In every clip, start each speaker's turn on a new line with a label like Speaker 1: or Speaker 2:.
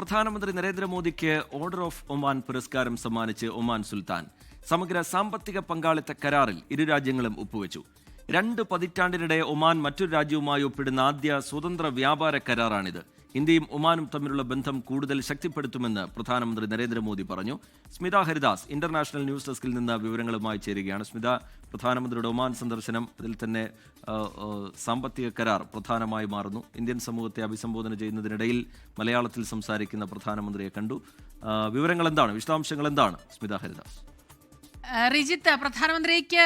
Speaker 1: പ്രധാനമന്ത്രി നരേന്ദ്രമോദിക്ക് order of Oman പുരസ്കാരം സമ്മാനിച്ച് ഒമാൻ സുൽത്താൻ. സമഗ്ര സാമ്പത്തിക പങ്കാളിത്ത കരാറിൽ ഇരു രാജ്യങ്ങളും ഒപ്പുവെച്ചു. രണ്ട് പതിറ്റാണ്ടിനിടെ ഒമാൻ മറ്റൊരു രാജ്യവുമായി ഒപ്പിടുന്ന ആദ്യ സ്വതന്ത്ര വ്യാപാര കരാറാണിത്. ഇന്ത്യയും ഒമാനും തമ്മിലുള്ള ബന്ധം കൂടുതൽ ശക്തിപ്പെടുത്തുമെന്ന് പ്രധാനമന്ത്രി നരേന്ദ്രമോദി പറഞ്ഞു. സ്മിത ഹരിദാസ് ഇന്റർനാഷണൽ ന്യൂസ് ഡെസ്കിൽ നിന്ന് വിവരങ്ങളുമായി ചേരുകയാണ്. സ്മിത പ്രധാനമന്ത്രിയുടെ ഒമാൻ സന്ദർശനം അതിൽ തന്നെ സാമ്പത്തിക കരാർ പ്രധാനമായി മാറുന്നു. ഇന്ത്യൻ സമൂഹത്തെ അഭിസംബോധന ചെയ്യുന്നതിനിടയിൽ മലയാളത്തിൽ സംസാരിക്കുന്ന പ്രധാനമന്ത്രിയെ കണ്ടു. വിവരങ്ങൾ എന്താണ്? വിശദാംശങ്ങൾ എന്താണ്? സ്മിത ഹരിദാസ്.
Speaker 2: റിജിത്ത് പ്രധാനമന്ത്രിക്ക്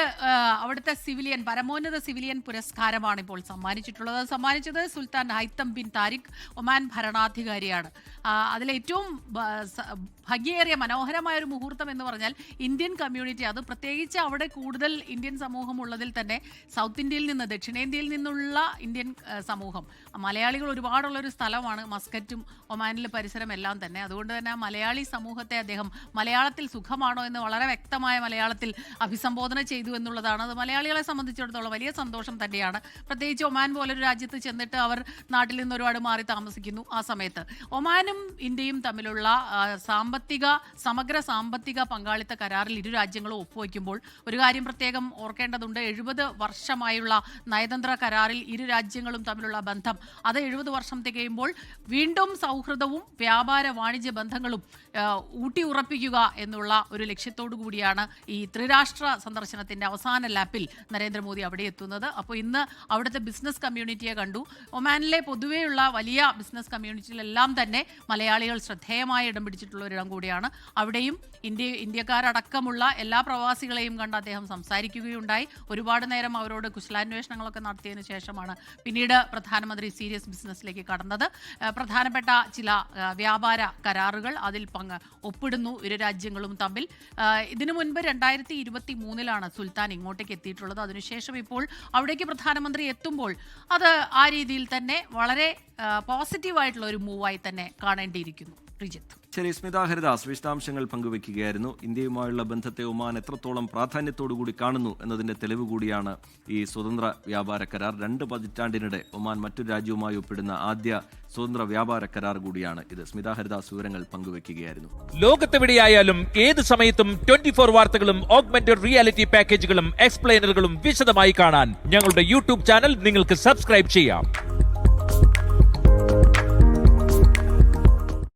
Speaker 2: അവിടുത്തെ സിവിലിയൻ പരമോന്നത സിവിലിയൻ പുരസ്കാരമാണ് ഇപ്പോൾ സമ്മാനിച്ചിട്ടുള്ളത്. സമ്മാനിച്ചത് Sultan Haitham bin Tariq Oman ഭരണാധികാരിയാണ്. അതിലേറ്റവും ഭംഗിയേറിയ മനോഹരമായ ഒരു മുഹൂർത്തം എന്ന് പറഞ്ഞാൽ ഇന്ത്യൻ കമ്മ്യൂണിറ്റി. അത് പ്രത്യേകിച്ച് അവിടെ കൂടുതൽ ഇന്ത്യൻ സമൂഹം ഉള്ളതിൽ തന്നെ സൗത്ത് ഇന്ത്യയിൽ നിന്ന് ദക്ഷിണേന്ത്യയിൽ നിന്നുള്ള ഇന്ത്യൻ സമൂഹം. മലയാളികൾ ഒരുപാടുള്ള ഒരു സ്ഥലമാണ് മസ്കറ്റും ഒമാനിലെ പരിസരം എല്ലാം തന്നെ. അതുകൊണ്ട് തന്നെ മലയാളി സമൂഹത്തെ അദ്ദേഹം മലയാളത്തിൽ സുഖമാണോ എന്ന് വളരെ വ്യക്തമായ മലയാളത്തിൽ അഭിസംബോധന ചെയ്തു എന്നുള്ളതാണ്. അത് മലയാളികളെ സംബന്ധിച്ചിടത്തോളം വലിയ സന്തോഷം തന്നെയാണ്. പ്രത്യേകിച്ച് ഒമാൻ പോലൊരു രാജ്യത്ത് ചെന്നിട്ട് അവർ നാട്ടിൽ നിന്ന് ഒരുപാട് മാറി താമസിക്കുന്നു ആ സമയത്ത്. ഒമാനും ഇന്ത്യയും തമ്മിലുള്ള സാമ്പത്തിക സമഗ്ര സാമ്പത്തിക പങ്കാളിത്ത കരാറിൽ ഇരു രാജ്യങ്ങളും ഒപ്പുവയ്ക്കുമ്പോൾ ഒരു കാര്യം പ്രത്യേകം ഓർക്കേണ്ടതുണ്ട്. എഴുപത് വർഷമായുള്ള നയതന്ത്ര കരാറിൽ ഇരു രാജ്യങ്ങളും തമ്മിലുള്ള ബന്ധം അത് എഴുപത് വർഷം തികയുമ്പോൾ വീണ്ടും സൗഹൃദവും വ്യാപാര വാണിജ്യ ബന്ധങ്ങളും ഊട്ടിയുറപ്പിക്കുക എന്നുള്ള ഒരു ലക്ഷ്യത്തോടു കൂടിയാണ് ഈ ത്രിരാഷ്ട്ര സന്ദർശനത്തിന്റെ അവസാന ലാപ്പിൽ നരേന്ദ്രമോദി അവിടെ എത്തുന്നത്. അപ്പോൾ ഇന്ന് അവിടുത്തെ ബിസിനസ് കമ്മ്യൂണിറ്റിയെ കണ്ടു. ഒമാനിലെ പൊതുവെയുള്ള വലിയ ബിസിനസ് കമ്മ്യൂണിറ്റിയിലെല്ലാം തന്നെ മലയാളികൾ ശ്രദ്ധേയമായി ഇടം പിടിച്ചിട്ടുള്ള ഒരിടം കൂടിയാണ്. അവിടെയും ഇന്ത്യ ഇന്ത്യക്കാരടക്കമുള്ള എല്ലാ പ്രവാസികളെയും കണ്ട് അദ്ദേഹം സംസാരിക്കുകയുണ്ടായി. ഒരുപാട് നേരം അവരോട് കുശലാന്വേഷണങ്ങളൊക്കെ നടത്തിയതിനു ശേഷമാണ് പിന്നീട് പ്രധാനമന്ത്രി സീരിയസ് ബിസിനസ്സിലേക്ക് കടന്നത്. പ്രധാനപ്പെട്ട ചില വ്യാപാര കരാറുകൾ അതിൽ പങ്ക് ഒപ്പിടുന്നു ഇരു രാജ്യങ്ങളും തമ്മിൽ. ഇതിനു മുൻപ് രണ്ടായിരത്തി ഇരുപത്തി മൂന്നിലാണ് സുൽത്താൻ ഇങ്ങോട്ടേക്ക് എത്തിയിട്ടുള്ളത്. അതിനുശേഷം ഇപ്പോൾ അവിടേക്ക് പ്രധാനമന്ത്രി എത്തുമ്പോൾ അത് ആ രീതിയിൽ തന്നെ വളരെ പോസിറ്റീവായിട്ടുള്ള ഒരു മൂവായി തന്നെ കാണേണ്ടിയിരിക്കുന്നു റിജിത്ത്.
Speaker 1: ശരി സ്മിത ഹരിദാസ് വിശദാംശങ്ങൾ പങ്കുവെക്കുകയായിരുന്നു. ഇന്ത്യയുമായുള്ള ബന്ധത്തെ ഒമാൻ എത്രത്തോളം പ്രാധാന്യത്തോടു കൂടി കാണുന്നു എന്നതിന്റെ തെളിവ് കൂടിയാണ് ഈ സ്വതന്ത്ര വ്യാപാര കരാർ. രണ്ട് പതിറ്റാണ്ടിനിടെ ഒമാൻ മറ്റു രാജ്യവുമായി ഒപ്പിടുന്ന ആദ്യ സ്വതന്ത്ര വ്യാപാര കരാർ കൂടിയാണ് ഇത്. സ്മിത ഹരിദാസ് വിവരങ്ങൾ പങ്കുവെക്കുകയായിരുന്നു.
Speaker 3: ലോകത്തെവിടെയായാലും ഏത് സമയത്തും ട്വന്റി ഫോർ വാർത്തകളും ഓഗ്മെന്റഡ് റിയാലിറ്റി പാക്കേജുകളും എക്സ്പ്ലെയിനറുകളും വിശദമായി കാണാൻ ഞങ്ങളുടെ യൂട്യൂബ് ചാനൽ നിങ്ങൾക്ക് സബ്സ്ക്രൈബ് ചെയ്യാം.